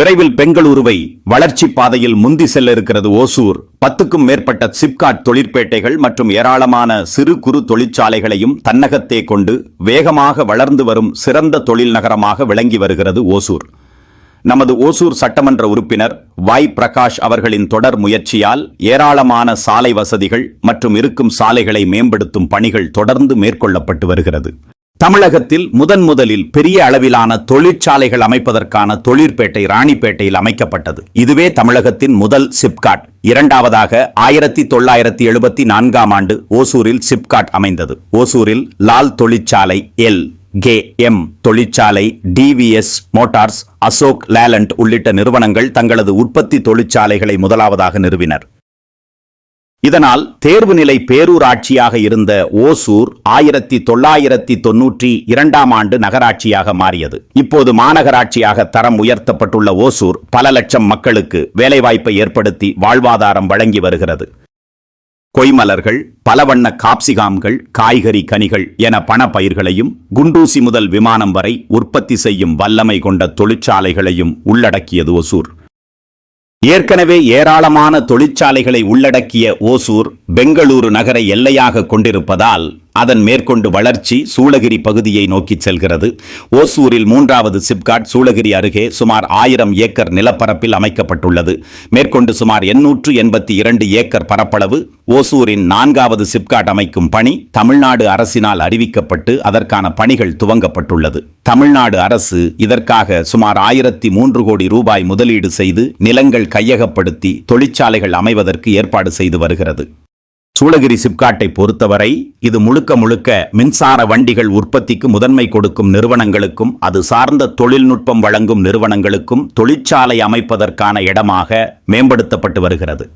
விரைவில் பெங்களூருவை வளர்ச்சி பாதையில் முந்தி செல்ல இருக்கிறது ஓசூர். பத்துக்கும் மேற்பட்ட சிப்காட் தொழிற்பேட்டைகள் மற்றும் ஏராளமான சிறு குறு தொழிற்சாலைகளையும் தன்னகத்தே கொண்டு வேகமாக வளர்ந்து வரும் சிறந்த தொழில் நகரமாக விளங்கி வருகிறது ஓசூர். நமது ஓசூர் சட்டமன்ற உறுப்பினர் வாய் பிரகாஷ் அவர்களின் தொடர் முயற்சியால் ஏராளமான சாலை வசதிகள் மற்றும் இருக்கும் சாலைகளை மேம்படுத்தும் பணிகள் தொடர்ந்து மேற்கொள்ளப்பட்டு வருகிறது. தமிழகத்தில் முதன் முதலில் பெரிய அளவிலான தொழிற்சாலைகள் அமைப்பதற்கான தொழிற்பேட்டை ராணிப்பேட்டையில் அமைக்கப்பட்டது. இதுவே தமிழகத்தின் முதல் சிப்காட். இரண்டாவதாக ஆயிரத்தி தொள்ளாயிரத்தி எழுபத்தி நான்காம் ஆண்டு ஓசூரில் சிப்காட் அமைந்தது. ஓசூரில் லால் தொழிற்சாலை எல் கே எம் தொழிற்சாலை டிவிஎஸ் மோட்டார்ஸ் அசோக் லேலண்ட் உள்ளிட்ட நிறுவனங்கள் தங்களது உற்பத்தி தொழிற்சாலைகளை முதலாவதாக நிறுவினர். இதனால் தேர்வு நிலை பேரூராட்சியாக இருந்த ஓசூர் ஆயிரத்தி தொள்ளாயிரத்தி தொன்னூற்றி இரண்டாம் ஆண்டு நகராட்சியாக மாறியது. இப்போது மாநகராட்சியாக தரம் உயர்த்தப்பட்டுள்ள ஓசூர் பல லட்சம் மக்களுக்கு வேலைவாய்ப்பை ஏற்படுத்தி வாழ்வாதாரம் வழங்கி வருகிறது. கொய்மலர்கள் பலவண்ண காப்சிகாம்கள் காய்கறி கனிகள் என பணப்பயிர்களையும் குண்டூசி முதல் விமானம் வரை உற்பத்தி செய்யும் வல்லமை கொண்ட தொழிற்சாலைகளையும் உள்ளடக்கியது ஒசூர் ஏற்கனவே ஏராளமான தொழிற்சாலைகளை உள்ளடக்கிய ஓசூர் பெங்களூரு நகரை எல்லையாக கொண்டிருப்பதால் அதன் மேற்கொண்டு வளர்ச்சி சூளகிரி பகுதியை நோக்கி செல்கிறது. ஓசூரில் மூன்றாவது சிப்காட் சூளகிரி அருகே சுமார் ஆயிரம் ஏக்கர் நிலப்பரப்பில் அமைக்கப்பட்டுள்ளது. மேற்கொண்டு சுமார் எண்ணூற்று எண்பத்தி இரண்டு ஏக்கர் பரப்பளவு ஓசூரின் நான்காவது சிப்காட் அமைக்கும் பணி தமிழ்நாடு அரசினால் அறிவிக்கப்பட்டு அதற்கான பணிகள் துவங்கப்பட்டுள்ளது. தமிழ்நாடு அரசு இதற்காக சுமார் ஆயிரத்தி மூன்று கோடி ரூபாய் முதலீடு செய்து நிலங்கள் கையகப்படுத்தி தொழிற்சாலைகள் அமைவதற்கு ஏற்பாடு செய்து வருகிறது. சூளகிரி சிப்காட்டை பொறுத்தவரை இது முழுக்க முழுக்க மின்சார வண்டிகள் உற்பத்திக்கு முதன்மை கொடுக்கும் நிறுவனங்களுக்கும் அது சார்ந்த தொழில்நுட்பம் வழங்கும் நிறுவனங்களுக்கும் தொழிற்சாலை அமைப்பதற்கான இடமாக மேம்படுத்தப்பட்டு வருகிறது.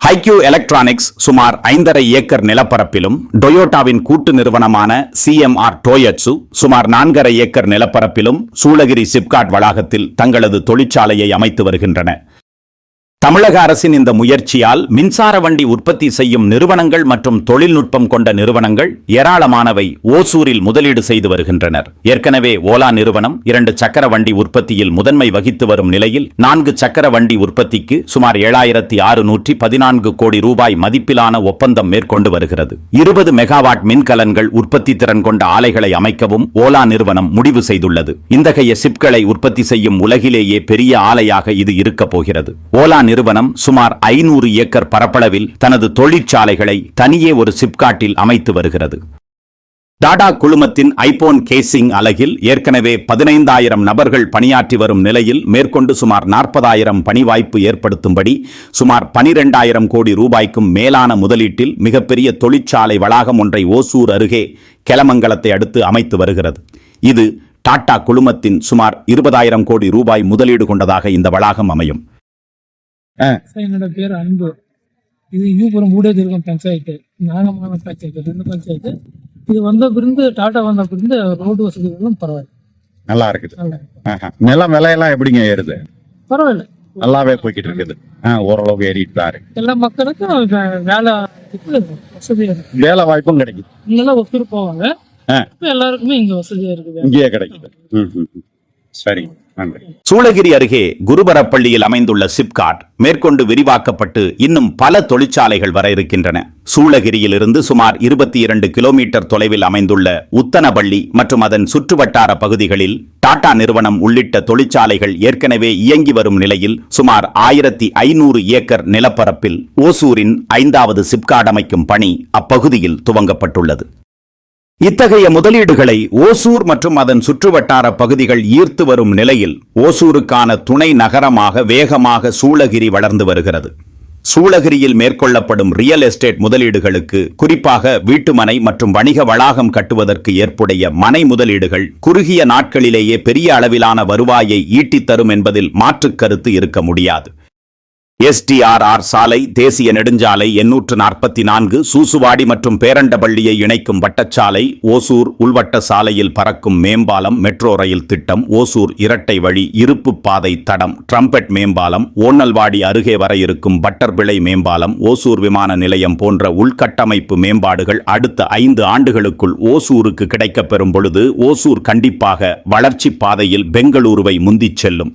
ஹைக்யூ எலக்ட்ரானிக்ஸ் சுமார் ஐந்தரை ஏக்கர் நிலப்பரப்பிலும் டொயோட்டாவின் கூட்டு நிறுவனமான சிஎம்ஆர் டோயட்சு சுமார் நான்கரை ஏக்கர் நிலப்பரப்பிலும் சூளகிரி சிப்காட் வளாகத்தில் தங்களது தொழிற்சாலையை அமைத்து வருகின்றன. தமிழக அரசின் இந்த முயற்சியால் மின்சார வண்டி உற்பத்தி செய்யும் நிறுவனங்கள் மற்றும் தொழில்நுட்பம் கொண்ட நிறுவனங்கள் ஏராளமானவை ஓசூரில் முதலீடு செய்து வருகின்றனர். ஏற்கனவே ஓலா நிறுவனம் இரண்டு சக்கர வண்டி உற்பத்தியில் முதன்மை வகித்து வரும் நிலையில் நான்கு சக்கர வண்டி உற்பத்திக்கு சுமார் ஏழாயிரத்தி ஆறுநூற்றி பதினான்கு கோடி ரூபாய் மதிப்பிலான ஒப்பந்தம் மேற்கொண்டு வருகிறது. இருபது மெகாவாட் மின்கலன்கள் உற்பத்தி திறன் கொண்ட ஆலைகளை அமைக்கவும் ஓலா நிறுவனம் முடிவு செய்துள்ளது. இந்தகைய சிப்களை உற்பத்தி செய்யும் உலகிலேயே பெரிய ஆலையாக இது இருக்கப் போகிறது ஓலா நிறுவனம் சுமார் ஐநூறு ஏக்கர் பரப்பளவில் தனது தொழிற்சாலைகளை தனியே ஒரு சிப்காட்டில் அமைத்து வருகிறது. டாடா குழுமத்தின் ஐபோன் கேசிங் அலகில் ஏற்கனவே பதினைந்தாயிரம் நபர்கள் பணியாற்றி வரும் நிலையில் மேற்கொண்டு சுமார் நாற்பதாயிரம் பணி வாய்ப்பு ஏற்படுத்தும்படி சுமார் பனிரெண்டாயிரம் கோடி ரூபாய்க்கும் மேலான முதலீட்டில் மிகப்பெரிய தொழிற்சாலை வளாகம் ஒன்றை ஓசூர் அருகே கெலமங்கலத்தை அடுத்து அமைத்து வருகிறது. இது டாடா குழுமத்தின் சுமார் இருபதாயிரம் கோடி ரூபாய் முதலீடு கொண்டதாக இந்த வளாகம் அமையும். சார் என்னோட பேர் அன்பு. இது யூபுரம் ஊடகத்திற்கும் பஞ்சாயத்து. நாகமான பஞ்சாயத்து ரெண்டு பஞ்சாயத்து. இது வந்த பிறந்து டாட்டா வந்த பிறந்து ரோடு வசதிகளும் பரவாயில்ல. நல்லா இருக்குது. நிலம் விலையெல்லாம் எப்படிங்க ஏறுது? பரவாயில்ல. நல்லாவே போய்கிட்டு இருக்குது ஓரளவுக்கு ஏறிட்டு தான் இருக்கு. எல்லா மக்களுக்கும் வேலை வசதியா இருக்கு. வேலை வாய்ப்பும் கிடைக்குது. இங்கெல்லாம் ஒத்துரு போவாங்க எல்லாருக்குமே இங்க வசதியா இருக்கு வேலை. இங்கேயே கிடைக்குது. சரி நன்றி. சூளகிரி அருகே குருபரப்பள்ளியில் அமைந்துள்ள சிப்காட் மேற்கொண்டு விரிவாக்கப்பட்டு இன்னும் பல தொழிற்சாலைகள் வர இருக்கின்றன. சூளகிரியிலிருந்து சுமார் இருபத்தி இரண்டு கிலோமீட்டர் தொலைவில் அமைந்துள்ள உத்தனபள்ளி மற்றும் அதன் சுற்றுவட்டார பகுதிகளில் டாடா நிறுவனம் உள்ளிட்ட தொழிற்சாலைகள் ஏற்கனவே இயங்கி வரும் நிலையில் சுமார் ஆயிரத்தி ஐநூறு ஏக்கர் நிலப்பரப்பில் ஓசூரின் ஐந்தாவது சிப்காட் அமைக்கும் பணி அப்பகுதியில் துவங்கப்பட்டுள்ளது. இத்தகைய முதலீடுகளை ஓசூர் மற்றும் அதன் சுற்றுவட்டார பகுதிகள் ஈர்த்து வரும் நிலையில் ஓசூருக்கான துணை நகரமாக வேகமாக சூளகிரி வளர்ந்து வருகிறது. சூளகிரியில் மேற்கொள்ளப்படும் ரியல் எஸ்டேட் முதலீடுகளுக்கு குறிப்பாக வீட்டுமனை மற்றும் வணிக வளாகம் கட்டுவதற்கு ஏற்புடைய மனை முதலீடுகள் குறுகிய நாட்களிலேயே பெரிய அளவிலான வருவாயை ஈட்டித்தரும் என்பதில் மாற்றுக் கருத்து இருக்க முடியாது. எஸ்டிஆர்ஆர் சாலை தேசிய நெடுஞ்சாலை எண்ணூற்று நாற்பத்தி நான்கு சூசுவாடி மற்றும் பேரண்டபள்ளியை இணைக்கும் வட்டச்சாலை ஓசூர் உள்வட்ட சாலையில் பறக்கும் மேம்பாலம் மெட்ரோ ரயில் திட்டம் ஓசூர் இரட்டை வழி இருப்பு பாதை தடம் ட்ரம்பெட் மேம்பாலம் ஓனல்வாடி அருகே வர இருக்கும் பட்டர்பிளை மேம்பாலம் ஓசூர் விமான நிலையம் போன்ற உள்கட்டமைப்பு மேம்பாடுகள் அடுத்த ஐந்து ஆண்டுகளுக்குள் ஓசூருக்கு கிடைக்கப்பெறும் பொழுது ஓசூர் கண்டிப்பாக வளர்ச்சிப் பாதையில் பெங்களூருவை முந்திச் செல்லும்.